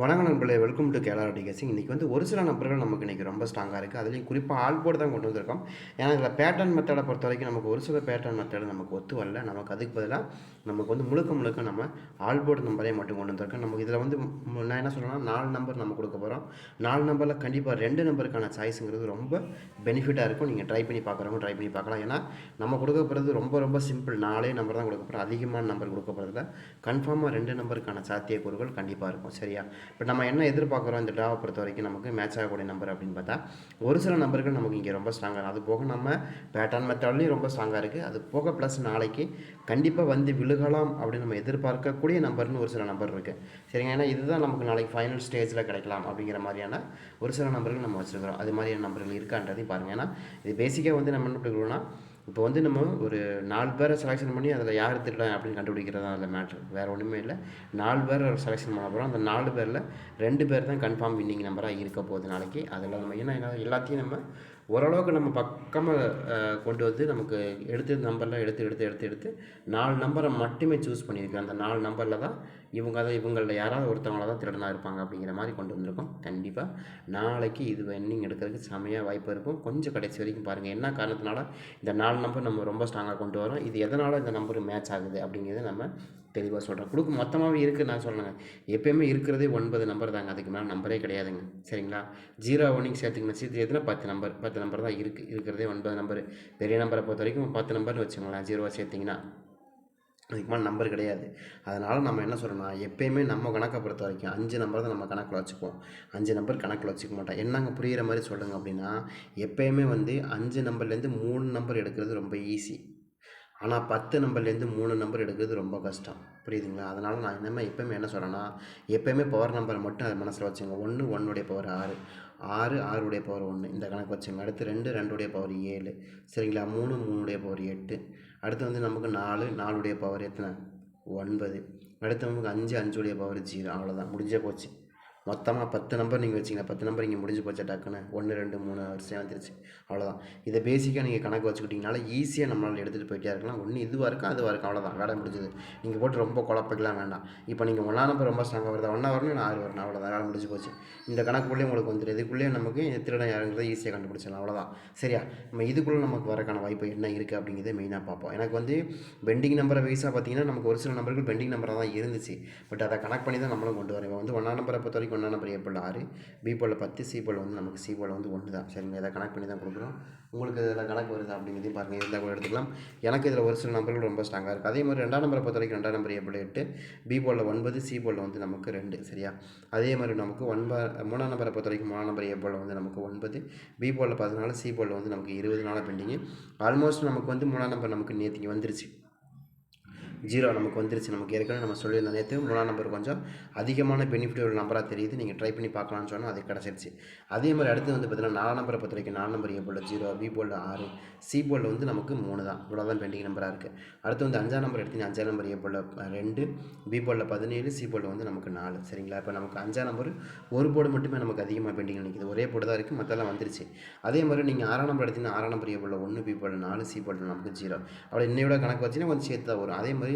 வணக்கம் நண்பர்களே welcome to கேலா டிகேசிங் இன்றைக்கி வந்து ஒரு சில நம்பர்கள் நமக்கு இன்றைக்கி ரொம்ப ஸ்ட்ராங்காக இருக்குது அதுலேயும் குறிப்பாக ஆல் போர்டு தான் கொண்டு வந்திருக்கோம். ஏன்னா இதில் பேட்டர்ன் மெத்தடை பொறுத்த வரைக்கும் நமக்கு ஒரு சில பேட்டர்ன் மெத்தடு நமக்கு ஒத்து வரல. நமக்கு அதுக்கு பதிலாக நமக்கு வந்து முழுக்க முழுக்க நம்ம ஆல் போர்டு நம்பரே மட்டும் கொண்டு வந்திருக்கோம். நமக்கு இதில் வந்து நான் என்ன சொல்கிறேன்னா நாலு நம்பர் நம்ம கொடுக்க போகிறோம் நாலு நம்பரில் கண்டிப்பாக ரெண்டு நம்பருக்கான சாய்ஸுங்கிறது ரொம்ப பெனிஃபிட்டாக இருக்கும். நீங்கள் ட்ரை பண்ணி பார்க்குறவங்க ட்ரை பண்ணி பார்க்கலாம் ஏன்னா நம்ம கொடுக்க போகிறது ரொம்ப ரொம்ப சிம்பிள் நாலே நம்பர் தான் கொடுக்க போகிறோம் அதிகமான நம்பர் கொடுக்க போகிறதுல கன்ஃபார்மாக ரெண்டு நம்பருக்கான சாத்தியக்கூறுகள் கண்டிப்பாக இருக்கும். சரியா? இப்போ நம்ம என்ன எதிர்பார்க்குறோம் இந்த ட்ராவை பொறுத்த வரைக்கும் நமக்கு மேட்ச் ஆகக்கூடிய நம்பர் அப்படின்னு பார்த்தா ஒரு சில நம்பர்கள் நமக்கு இங்கே ரொம்ப ஸ்ட்ராங்காக அது போக நம்ம பேட்டர்ன் மெத்தட்லேயும் ரொம்ப ஸ்ட்ராங்காக இருக்குது அது போக ப்ளஸ் நாளைக்கு கண்டிப்பாக வந்து விழுகலாம் அப்படின்னு நம்ம எதிர்பார்க்கக்கூடிய நம்பர்னு ஒரு சில நம்பர் இருக்குது சரிங்க ஏன்னா இதுதான் நமக்கு நாளைக்கு ஃபைனல் ஸ்டேஜில் கிடைக்கலாம் அப்படிங்கிற மாதிரியான ஒரு சில நம்பர்கள் நம்ம வச்சுருக்கிறோம். அது மாதிரியான நம்பர்கள் இருக்கான்றதையும் பாருங்கள் ஏன்னா இது பேசிக்காக வந்து நம்ம என்ன பண்ணிக்கிறோம்னா இப்போ வந்து நம்ம ஒரு நாலு பேரை செலெக்ஷன் பண்ணி அதில் யார் திருடன் அப்படின்னு கண்டுபிடிக்கிறதா தான் அதில் மேட்ரு வேறு ஒன்றுமே இல்லை. நாலு பேரை செலெக்ஷன் பண்ண போகிறோம் அந்த நாலு பேரில் ரெண்டு பேர் தான் கன்ஃபார்ம் வின்னிங் நம்பராக இருக்க போகுது நாளைக்கு. அதில் நம்ம ஏன்னா என்ன எல்லாத்தையும் நம்ம ஓரளவுக்கு நம்ம பக்கமாக கொண்டு வந்து நமக்கு எடுத்து நம்பரில் எடுத்து எடுத்து எடுத்து எடுத்து நாலு நம்பரை மட்டுமே சூஸ் பண்ணியிருக்கோம் அந்த நாலு நம்பரில் தான் இவங்க தான் இவங்களில் யாராவது ஒருத்தவங்கள தான் திருடனாக இருப்பாங்க அப்படிங்கிற மாதிரி கொண்டு வந்திருக்கோம். கண்டிப்பாக நாளைக்கு இது வென்னிங் எடுக்கிறதுக்கு செமையாக வாய்ப்பு இருக்கும். கொஞ்சம் கடைசி வரைக்கும் பாருங்கள் என்ன காரணத்தினால இந்த நாலு நம்பர் நம்ம ரொம்ப ஸ்ட்ராங்காக கொண்டு வரோம் இது எதனால் இந்த நம்பர் மேட்ச் ஆகுது அப்படிங்கிறத நம்ம தெளிவாக சொல்கிறேன் கொடுக்கு மொத்தமாகவே இருக்குது நான் சொல்லுங்க எப்பயுமே இருக்கிறதே ஒன்பது நம்பர் தாங்க அதுக்கு மேலே நம்பரே கிடையாதுங்க. சரிங்களா? ஜீரோ ஒன்றிங் சேர்த்துக்கணும் சேர்த்து எதுனா பத்து நம்பர் பத்து நம்பர் தான் இருக்குது இருக்கிறதே ஒன்பது நம்பர் பெரிய நம்பரை பொறுத்த வரைக்கும் பத்து நம்பர்னு வச்சுக்கோங்களேன். ஜீரோவை சேர்த்திங்கன்னா. அதுக்கு மேலே நம்பர் கிடையாது. அதனால் நம்ம என்ன சொல்கிறோம்னா எப்பயுமே நம்ம கணக்கை பொறுத்த வரைக்கும் அஞ்சு நம்பர் தான் நம்ம கணக்கில் வச்சுப்போம் அஞ்சு நம்பர் கணக்கில் வச்சுக்க மாட்டோம். என்னங்க புரிகிற மாதிரி சொல்லுங்கள் அப்படின்னா எப்பயுமே வந்து அஞ்சு நம்பர்லேருந்து மூணு நம்பர் எடுக்கிறது ரொம்ப ஈஸி ஆனால் பத்து நம்பர்லேருந்து மூணு நம்பர் எடுக்கிறது ரொம்ப கஷ்டம். புரியுதுங்களா? அதனால் நான் என்னமே எப்பயுமே என்ன சொல்கிறேன்னா எப்பயுமே பவர் நம்பரை மட்டும் அது மனசில் வச்சுங்க. ஒன்று ஒன்றுடைய பவர் ஆறு. ஆறு ஆறுடைய பவர் ஒன்று இந்த கணக்கு வச்சுங்க. அடுத்து ரெண்டு ரெண்டுடைய பவர் ஏழு. சரிங்களா? மூணு மூணுடைய பவர் எட்டு. அடுத்து வந்து நமக்கு நாலு நாலுடைய பவர் எத்தனை? ஒன்பது. அடுத்து நமக்கு அஞ்சு அஞ்சுடைய பவர் ஜீரோ அவ்வளோதான் முடிஞ்சே போச்சு. மொத்தமாக பத்து நம்பர் நீங்கள் வச்சிங்கன்னா பத்து நம்பர் இங்கே முடிஞ்சு போச்சு டக்குன்னு. ஒன்று ரெண்டு மூணு வருஷம் வந்துருச்சு அவ்வளோதான் இதை பேசிக்காக நீங்கள் கணக்கு வச்சுக்கிட்டிங்கனால ஈஸியாக நம்மளால் எடுத்துகிட்டு போயிட்டே இருக்கலாம். ஒன்று இதுவாக இருக்கும் அதுவாக இருக்கும் அவ்வளோதான் வேலை முடிஞ்சது. நீங்கள் போட்டு ரொம்ப குழப்பிக்கலாம் வேண்டாம். இப்போ நீங்கள் ஒன்றா நம்பர் ரொம்ப ஸ்ட்ராங்காக வருதா? ஒன்றா வரணும் ஆறு வரணும். அவ்வளோதான் வேலை முடிஞ்சு போச்சு. இந்த கணக்குள்ளேயே உங்களுக்கு வந்துடும் இதுக்குள்ளேயே நமக்கு திருடன் யாருங்கிறத ஈஸியாக கண்டுபிடிச்சிடலாம். அவ்வளோதான் சரியா? நம்ம இதுக்குள்ளே நமக்கு வரக்கான வாய்ப்பு என்ன இருக்குது அப்படிங்கிறத மெயினாக பார்ப்போம். எனக்கு வந்து பெண்டிங் நம்பரை வைஸாக பார்த்தீங்கன்னா நமக்கு ஒரு சில நம்பர்கள் பெண்டிங் நம்பராக தான் இருந்துச்சு. பட் அதை கனெக்ட் பண்ணி தான் நம்மளும் கொண்டு வரேன் இப்போ வந்து ஒன்றா நம்பரை பொறுத்த வரைக்கும் ஒன்றா நம்பர் ஏ போல் ஆறு. பி போல் பத்து சி போல் வந்து நமக்கு சி போல் வந்து ஒன்று தான். சரிங்க இதை கணக்கு பண்ணி தான் கொடுக்குறோம். உங்களுக்கு இதில் கணக்கு வருது அப்படிங்கிறதையும் பாருங்கள் இருந்தால் கூட எடுத்துக்கலாம். எனக்கு இதில் ஒரு சில நம்பர்கள் ரொம்ப ஸ்ட்ராங்காக இருக்குது அதே மாதிரி ரெண்டாம் நம்பரை பொறுத்த வரைக்கும் ரெண்டாம் நம்பர் ஏ போல் எட்டு பி போலில் ஒன்பது சி போலில் வந்து நமக்கு ரெண்டு. சரியா? அதே மாதிரி நமக்கு ஒன்பது மூணாம் நம்பரை பொறுத்த வரைக்கும் மூணாம் நம்பர் ஏ போலில் வந்து நமக்கு ஒன்பது. பி போலில் பதினாலு சி போலில் வந்து நமக்கு இருபது நாளாக பெண்டிங்கு ஆல்மோஸ்ட் நமக்கு வந்து மூணாம் நம்பர் நமக்கு நேற்றுக்கு வந்துருச்சு. ஜீரோ நமக்கு வந்துருச்சு. நமக்கு ஏற்கனவே நம்ம சொல்லியிருந்தோம் நேற்று மூணாம் நம்பர் கொஞ்சம் அதிகமான பெனிஃபிட் உள்ள நம்பராக தெரியுது. நீங்கள் ட்ரை பண்ணி பார்க்கலாம்னு சொன்னால் அது கிடச்சிருச்சு. அதே மாதிரி அடுத்து வந்து பார்த்தீங்கன்னா நாலாம் நம்பரை பொறுத்த வரைக்கும் நாலு number A zero B board ஆறு சி போல்டு வந்து நமக்கு மூணு தான். இவ்வளோ தான் பெண்டிங் நம்பராக இருக்குது அடுத்து வந்து அஞ்சாம் நம்பர் எடுத்தீங்கன்னா அஞ்சாம் நம்பர் ஏ போலில் ரெண்டு பி போல்டில் பதினேழு சி போல்டு வந்து நமக்கு நாலு. சரிங்களா? இப்போ நமக்கு அஞ்சாம் நம்பர் ஒரு போர்டு மட்டுமே நமக்கு அதிகமாக பெண்டிங் நிற்கிது ஒரே போர்டு தான் இருக்குது மற்றெல்லாம் வந்துருச்சு. அதே மாதிரி நீங்கள் ஆறாம் நம்பர் எடுத்தீங்கன்னா ஆறாம் நம்பர் ஏ போலில் ஒன்று பி போல்டு நாலு சி போல்டு நமக்கு ஜீரோ அப்படி இன்னையோட கணக்கு வச்சுன்னா கொஞ்சம் சேர்த்து தான் வரும். அதே மாதிரி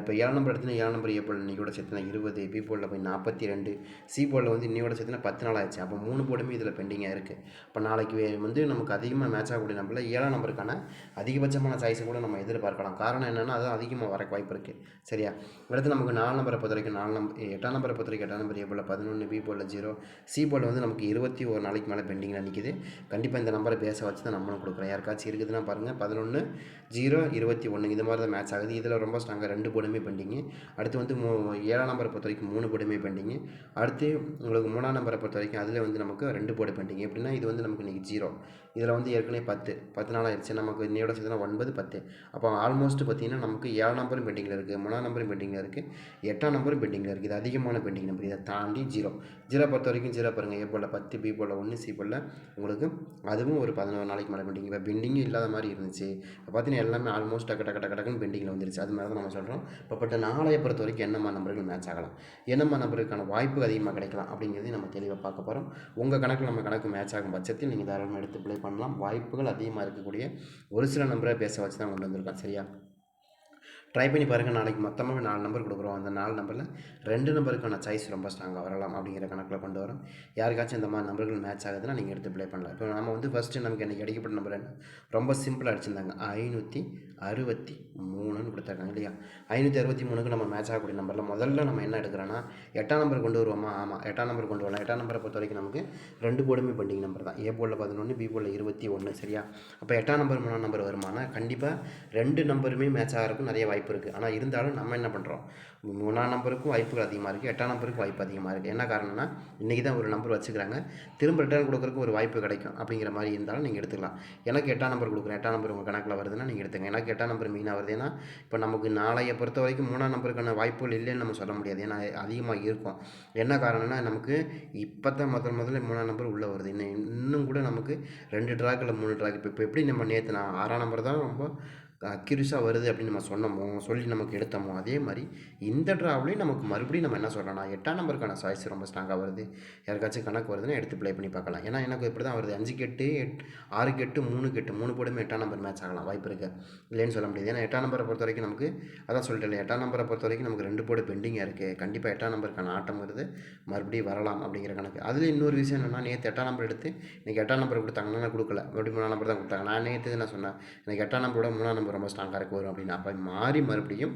இப்போ ஏழு நம்பர் எடுத்தினா ஏழு நம்பர் ஏ போல் இன்னையோட சேர்த்துனா இருபது பி போலில் போய் நாற்பத்தி ரெண்டு சி போலில் வந்து இன்னையோட சேர்த்துனா பத்து நாள் ஆச்சு அப்போ மூணு போர்டுமே இதில் பெண்டிங்காக இருக்குது இப்போ நாளைக்கு வந்து நமக்கு அதிகமாக மேட்ச் ஆகக்கூடிய நம்பரில் ஏழாம் நம்பருக்கான அதிகபட்சமான சாய்ஸை கூட நம்ம எதிர்பார்க்கலாம். காரணம் என்னென்னா அது அதிகமாக வர வாய்ப்பு இருக்குது சரியா? அடுத்து நமக்கு நாலு நம்பரை பொறுத்த வரைக்கும் நாலு நம்பர் எட்டாம் நம்பரை பொறுத்த வரைக்கும் எட்டாம் நம்பர் ஏ போல் பதினொன்று B board zero C board வந்து நமக்கு இருபத்தி ஒரு நாளைக்கு மேலே பெண்டிங்கில் நிற்கிது கண்டிப்பாக இந்த நம்பரை பேச வச்சு தான் நம்மளும் கொடுக்குறோம். யாருக்காச்சும் இருக்குதுன்னா பாருங்கள் பதினொன்று ஜீரோ இருபத்தி ஒன்று இது மாதிரி தான் மேட்ச் ஆகுது. இதில் ரொம்ப ஸ்ட்ராங்காக ரெண்டு போர்டுமே பெண்டிங்கு அடுத்து வந்து மூ ஏழாம் நம்பரை பொறுத்த வரைக்கும் மூணு போர்டுமே பெண்டிங்கு அடுத்து உங்களுக்கு மூணாம் நம்பரை பொறுத்த வரைக்கும் அதில் வந்து நமக்கு ரெண்டு போர்டு பெண்டிங் எப்படின்னா இது வந்து நமக்கு இன்றைக்கி ஜீரோ. இதில் வந்து ஏற்கனவே பத்து பத்து நாள் ஆயிடுச்சு. நமக்கு இன்னையோட சேர்த்துனா ஒன்பது பத்து. அப்போ ஆல்மோஸ்ட் பார்த்தீங்கன்னா நமக்கு ஏழாம் நம்பரும் பெண்டிங்கில் இருக்குது மூணாம் நம்பரும் பெண்டிங்கில் இருக்குது எட்டாம் நம்பரும் பெண்டிங்கில் இருக்குது இது அதிகமான பெண்டிங் நம்பர். இதை தாண்டி ஜீரோ. ஜீரோ பொறுத்த வரைக்கும் ஜீரோ பாருங்கள் ஏ போல் பத்து பி போல் ஒன்று சி போல் உங்களுக்கு அதுவும் ஒரு பதினோரு நாளைக்கு மேலே பெண்டிங் இப்போ பெண்டிங்கும் இல்லாத மாதிரி இருந்துச்சு. இப்போ பார்த்தீங்கன்னா எல்லாமே ஆல்மோஸ்ட் டக்கு டக்கு டக்கு டக்குன்னு பெண்டிங்கில் வந்துருச்சு. அது மாதிரி தான் நம்ம சொல்கிறோம் இப்போ பட் நாளைய பொறுத்த வரைக்கும் என்னம்மா நம்பர்கள் மேட்ச் ஆகலாம்? என்னம்மா நம்பருக்கான வாய்ப்பு அதிகமாக கிடைக்கலாம்? அப்படிங்கிறதையும் நம்ம தெளிவாக பார்க்க போகிறோம் உங்கள் கணக்கில் நம்ம கணக்கு மேட்ச் ஆகும் பட்சத்தில் நீங்கள் தாராளமாக எடுத்து ப்ளே பண்ணலாம். வாய்ப்புகள் அதிகமாக இருக்கக்கூடிய ஒரு சில நம்பரை பேச வச்சு தான் கொண்டு வந்திருக்கோம். சரியா? ட்ரை பண்ணி பாருங்கள் நாளைக்கு மொத்தமாக நாலு நம்பர் கொடுக்குறோம். அந்த நாலு நம்பரில் ரெண்டு நம்பருக்கான சாய்ஸ் ரொம்ப ஸ்ட்ராங்காக வரலாம் அப்படிங்கிற கணக்கில் கொண்டு வரோம். யாருக்காச்சும் இந்த மாதிரி நம்பர்கள் மேட்ச் ஆகுதுன்னா நீங்கள் எடுத்து ப்ளே பண்ணலாம். இப்போ நம்ம வந்து ஃபஸ்ட்டு நமக்கு எனக்கு கிடைக்கப்பட்ட நம்பர் என்ன? ரொம்ப சிம்பிளாக அடிச்சிருந்தாங்க. ஐநூற்றி அறுபத்தி மூணுன்னு கொடுத்துருக்காங்க இல்லையா? ஐநூற்றி அறுபத்தி மூணுக்கு நம்ம மேட்ச் ஆகக்கூடிய நம்பரில் முதல்ல நம்ம என்ன எடுக்கிறோன்னா எட்டாம் நம்பர் கொண்டு வருவோமா? ஆமாம் எட்டாம் நம்பர் கொண்டு வரலாம். எட்டாம் நம்பரை பொறுத்த வரைக்கும் நமக்கு ரெண்டு போர்டுமே பெண்டிங் நம்பர் தான். ஏ போர்டில் பதினொன்று பி போர்டில் இருபத்தி ஒன்று சரியா? அப்போ எட்டாம் நம்பர் மூணாம் நம்பர் வருமானா கண்டிப்பாக ரெண்டு நம்பருமே மேட்ச் ஆகிறதுக்கு நிறைய வாய்ப்பு வாய்ப்பு இருக்குது ஆனால் இருந்தாலும் நம்ம என்ன பண்ணுறோம் மூணாம் நம்பருக்கும் வாய்ப்புகள் அதிகமாக இருக்குது எட்டாம் நம்பருக்கும் வாய்ப்பு அதிகமாக இருக்குது என்ன காரணம்னா இன்றைக்கி தான் ஒரு நம்பர் வச்சுக்கிறாங்க. திரும்ப ரிட்டர்ன் கொடுக்குறக்கு ஒரு வாய்ப்பு கிடைக்கும். அப்படிங்கிற மாதிரி இருந்தாலும் நீங்கள் எடுத்துக்கலாம். எனக்கு எட்டாம் நம்பர் கொடுக்குறேன். எட்டாம் நம்பர் உங்கள் கணக்கில் வருதுன்னா நீங்கள் எடுத்துங்க. எனக்கு எட்டாம் நம்பர் மீனாக வருது. ஏன்னா இப்போ நமக்கு நாளைய பொறுத்த வரைக்கும் மூணாம் நம்பருக்கான வாய்ப்புகள் இல்லைன்னு நம்ம சொல்ல முடியாது. ஏன்னா அதிகமாக இருக்கும். என்ன காரணம்னா நமக்கு இப்போ தான் முதல் முதல்ல மூணாம் நம்பர் உள்ளே வருது. இன்னும் இன்னும் கூட நமக்கு ரெண்டு ட்ராக் இல்லை மூணு ட்ராக் இப்போ இப்போ எப்படி நம்ம நேற்று நான் ஆறாம் நம்பர் தான் ரொம்ப அக்யூரிஸாக வருது அப்படின்னு நம்ம சொன்னோமோ சொல்லி நமக்கு எடுத்தோமோ அதே மாதிரி இந்த ட்ராவலையும் நமக்கு மறுபடியும் நம்ம என்ன சொல்கிறோம்னா எட்டாம் நம்பருக்கான சாய்ஸ் ரொம்ப ஸ்ட்ராங்காக வருது. யாருக்காச்சும் கணக்கு வருதுன்னா எடுத்து ப்ளே பண்ணி பார்க்கலாம். ஏன்னா எனக்கு இப்படி தான் வருது. அஞ்சு கெட்டு எட் ஆறு கெட்டு மூணு கெட்டு மூணு போடுமே எட்டாம் நம்பர் மேட்ச் ஆகலாம். வாய்ப்பு இருக்குது இல்லைன்னு சொல்ல முடியாது. ஏன்னா எட்டாம் நம்பரை பொறுத்த வரைக்கும் நமக்கு அதான் சொல்லிட்டேன் எட்டாம் நம்பரை பொறுத்த வரைக்கும் நமக்கு ரெண்டு போடு பெண்டிங்காக இருக்குது கண்டிப்பாக எட்டாம் நம்பருக்கான ஆட்டம் வருது. மறுபடியும் வரலாம் அப்படிங்கிற கணக்கு. அதில் இன்னொரு விஷயம் என்னென்னா நேற்று எட்டாம் நம்பர் எடுத்து எனக்கு எட்டாம் நம்பர் கொடுத்தாங்கன்னா நான் கொடுக்கல. மறுபடியும் மூணாம் நம்பர் தான் கொடுத்தாங்க. நான் நேற்று என்ன சொன்னேன்? எனக்கு எட்டாம் நம்பரோட மூணாம் நம்பர் ரொம்ப ஸ்ட்ராங்காக இருக்கு வரும் அப்படின்னு அப்போ மாறி மறுபடியும்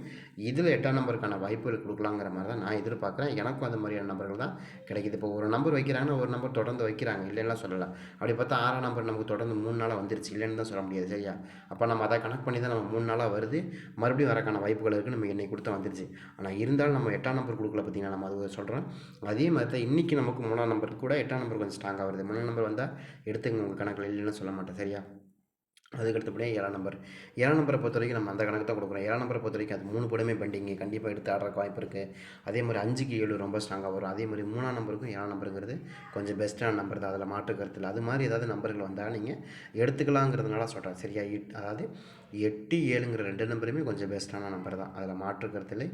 இதில் எட்டாம் நம்பருக்கான வாய்ப்புகள் கொடுக்கலாங்கிற மாதிரி தான் நான் எதிர்பார்க்குறேன். எனக்கும் அந்த மாதிரியான நம்பர்கள் தான் கிடைக்குது. இப்போ ஒரு நம்பர் வைக்கிறாங்கன்னா ஒரு நம்பர் தொடர்ந்து வைக்கிறாங்க. இல்லைன்னா சொல்லலாம் அப்படி பார்த்தா ஆறாம் நம்பர் நமக்கு தொடர்ந்து மூணு நாளாக வந்துருச்சு. இல்லைன்னு தான் சொல்ல முடியாது சரியா? அப்போ நம்ம அதை கணக்கு பண்ணி தான் நம்ம மூணு நாளாக வருது. மறுபடியும் வரக்கான வாய்ப்புகள் இருக்குது நம்ம என்னை கொடுத்து வந்துருச்சு. ஆனால் இருந்தாலும் நம்ம எட்டாம் நம்பர் கொடுக்கல பார்த்தீங்கன்னா நம்ம அது சொல்கிறோம் அதே மாதிரி தான் இன்றைக்கி நமக்கு மூணாம் நம்பர் கூட எட்டாம் நம்பர் கொஞ்சம் ஸ்ட்ராங்காக வருது. மூணாம் நம்பர் வந்தால் எடுத்துங்க உங்கள் கணக்கில். இல்லைன்னு சொல்ல மாட்டேன் சரியா? அதுக்கு அடுத்தபடியாக ஏழாம் நம்பர் ஏழாம் நம்பரை பொறுத்த வரைக்கும் நம்ம அந்த கணக்கு தான் கொடுக்குறோம். ஏழாம் நம்பரை பொறுத்த வரைக்கும் அது மூணு படமே பெண்டிங்கு கண்டிப்பாக எடுத்து ஆடுறக்கு வாய்ப்பு இருக்குது அதே மாதிரி அஞ்சுக்கு ஏழு ரொம்ப ஸ்ட்ராங்காக வரும். அதே மாதிரி மூணாம் நம்பருக்கும் ஏழாம் நம்பருங்கிறது கொஞ்சம் பெஸ்ட்டான நம்பர் தான். அதில் மாற்று கருத்தில் அது மாதிரி ஏதாவது நம்பர்கள் வந்தால் நீங்கள் எடுத்துக்கலாங்கிறதுனால சொல்கிறேன் சரியா? அதாவது எட்டு ஏழுங்கிற ரெண்டு நம்பருமே கொஞ்சம் பெஸ்ட்டான நம்பர் தான். அதில் மாற்று கருத்தில்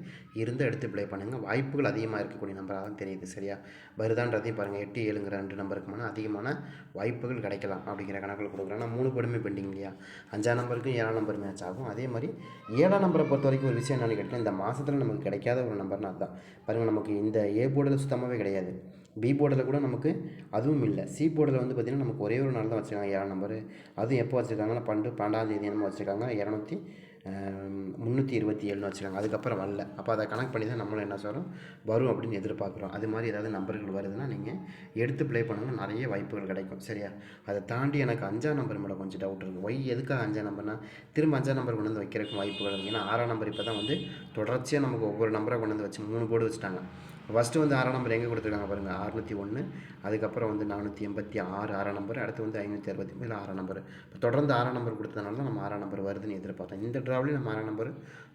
இருந்து எடுத்து ப்ளே பண்ணுங்கள் வாய்ப்புகள் அதிகமாக இருக்கக்கூடிய நம்பராக தான் தெரியுது. சரியா? வருதான்றதையும் பாருங்கள் எட்டு ஏழுங்கிற ரெண்டு நம்பருக்கு அதிகமான வாய்ப்புகள் கிடைக்கலாம் அப்படிங்கிற கணக்கில் கொடுக்குறேன். ஆனால் மூணு படமே பெண்டிங் இல்லையா? அஞ்சாம் நம்பருக்கும் ஏழாம் நம்பர் மேட்ச் ஆகும். அதே மாதிரி ஏழாம் நம்பரை பொறுத்த வரைக்கும் ஒரு விஷயம் என்னென்னு கேட்டீங்கன்னா இந்த மாதத்தில் நமக்கு கிடைக்காத ஒரு நம்பர்னா அதுதான். பாருங்கள் நமக்கு இந்த ஏ போர்டில் சுத்தமாகவே கிடையாது. பி போர்டில் கூட நமக்கு அதுவும் இல்லை. சி போர்டில் வந்து பார்த்திங்கன்னா நமக்கு ஒரே ஒரு நாள் தான் வச்சுருக்காங்க. ஏழாம் நம்பரு. அதுவும் எப்போ வச்சுருக்காங்கன்னா பன்னெண்டு பன்னெண்டாம் தேதி என்னமோ வச்சுருக்காங்க. இரநூத்தி முந்நூற்றி இருபத்தி ஏழுன்னு வச்சுருக்காங்க அதுக்கப்புறம் வரல. அப்போ அதை கனெக்ட் பண்ணி தான் நம்மளும் என்ன சொல்கிறோம் வரும் அப்படின்னு எதிர்பார்க்குறோம். அது மாதிரி ஏதாவது நம்பர்கள் வருதுன்னா நீங்கள் எடுத்து ப்ளே பண்ணுங்கள் நிறைய வாய்ப்புகள் கிடைக்கும். சரியா? அதை தாண்டி எனக்கு அஞ்சாம் நம்பர் மேலே கொஞ்சம் டவுட் இருக்குது ஒய் எதுக்காக அஞ்சாம் நம்பர்னா திரும்ப அஞ்சாம் நம்பர் கொண்டு வந்து வைக்கிறதுக்கு வாய்ப்புகள் இருக்குது ஏன்னா ஆறாம் நம்பர் இப்போ தான் வந்து தொடர்ச்சியாக நமக்கு ஒவ்வொரு நம்பரை கொண்டு வந்து வச்சு மூணு போர்டு வச்சுட்டாங்க. ஃபஸ்ட்டு வந்து ஆறாம் நம்பர் எங்கே கொடுத்துருக்காங்க பாருங்கள் அறுநூற்றி ஒன்று அதுக்கப்புறம் வந்து நானூற்றி எண்பத்தி ஆறு ஆறாம் நம்பர் அடுத்து வந்து ஐநூற்றி அறுபத்தி மூணு ஆறாம் நம்பர் இப்போ தொடர்ந்து ஆறாம் நம்பர் கொடுத்ததுனால தான் நம்ம ஆறாம் நம்பர் வருதுன்னு எதிர்பார்த்தோம். இந்த ட்ராவலையும் நம்ம ஆறாம் நம்பர்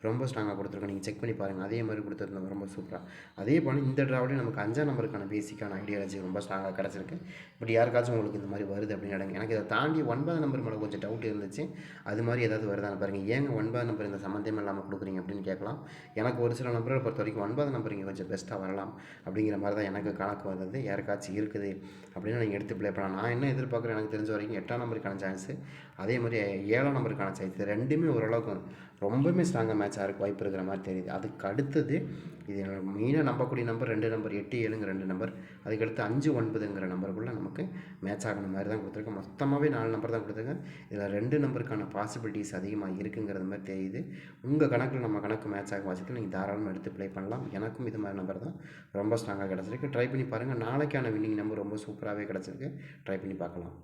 ரொம்ப ஸ்ட்ராங்காக கொடுத்துருக்கோம். நீங்கள் செக் பண்ணி பாருங்கள் அதே மாதிரி கொடுத்துருந்தோம். ரொம்ப சூப்பராக அதே போல் இந்த ட்ராவலையும் நமக்கு அஞ்சாம் நம்பருக்கான பேசிக்கான ஐடியாலஜி ரொம்ப ஸ்ட்ராங்காக கிடச்சிருக்கு. இப்படி யாருக்காச்சும் உங்களுக்கு இந்த மாதிரி வருது அப்படின்னு நினைங்க. எனக்கு இதை தாண்டி ஒன்பது நம்பர் மேலே கொஞ்சம் டவுட் இருந்துச்சு. அது மாதிரி ஏதாவது வருதான்னு பாருங்கள் ஏங்க ஒன்பது நம்பர் இந்த சம்மந்தமே இல்லாமல் கொடுக்குறீங்க அப்படின்னு கேட்கலாம். எனக்கு ஒரு சில நம்பரை பொறுத்த வரைக்கும் ஒன்பது நம்பர் இங்கே கொஞ்சம் பெஸ்ட்டாக வரலாம் அப்படிங்கிற மாதிரி தான் எனக்கு கணக்கு வந்தது. யாருக்காச்சும் இருக்குது அப்படின்னு நீங்கள் எடுத்து ப்ளே பண்ணலாம். நான் என்ன எதிர்பார்க்குறேன் எனக்கு தெரிஞ்ச வரைக்கும் எட்டாம் நம்பருக்கான சான்ஸு அதே மாதிரி ஏழாம் நம்பருக்கான சான்ஸ் ரெண்டுமே ஓரளவுக்கு ரொம்பவுமே ஸ்ட்ராங்காக மேட்ச் ஆகிறதுக்கு வாய்ப்பு இருக்கிற மாதிரி தெரியுது. அதுக்கு அடுத்தது இது மெயினாக நம்பக்கூடிய நம்பர் ரெண்டு நம்பர் எட்டு ஏழுங்க ரெண்டு நம்பர் அதுக்கடுத்து அஞ்சு ஒன்பதுங்கிற நம்பருக்குள்ளே நமக்கு மேட்ச் ஆகின மாதிரி தான் கொடுத்துருக்கோம் மொத்தமாகவே நாலு நம்பர் தான் கொடுத்துருக்கேன். இதில் ரெண்டு நம்பருக்கான பாசிபிலிட்டிஸ் அதிகமாக இருக்குங்கிறது மாதிரி தெரியுது. உங்கள் கணக்கில் நம்ம கணக்கு மேட்ச் ஆகும் பட்சத்தில் நீங்கள் தாராளமாக எடுத்து ப்ளே பண்ணலாம். எனக்கும் இது மாதிரி நம்பர் தான். ரொம்ப ஸ்ட்ராங்காக கிடச்சிருக்கு. ட்ரை பண்ணி பாருங்கள் நாளைக்கான வின்னிங் நம்பர் ரொம்ப சூப்பராகவே கிடச்சிருக்கு. ட்ரை பண்ணி பார்க்கலாம்.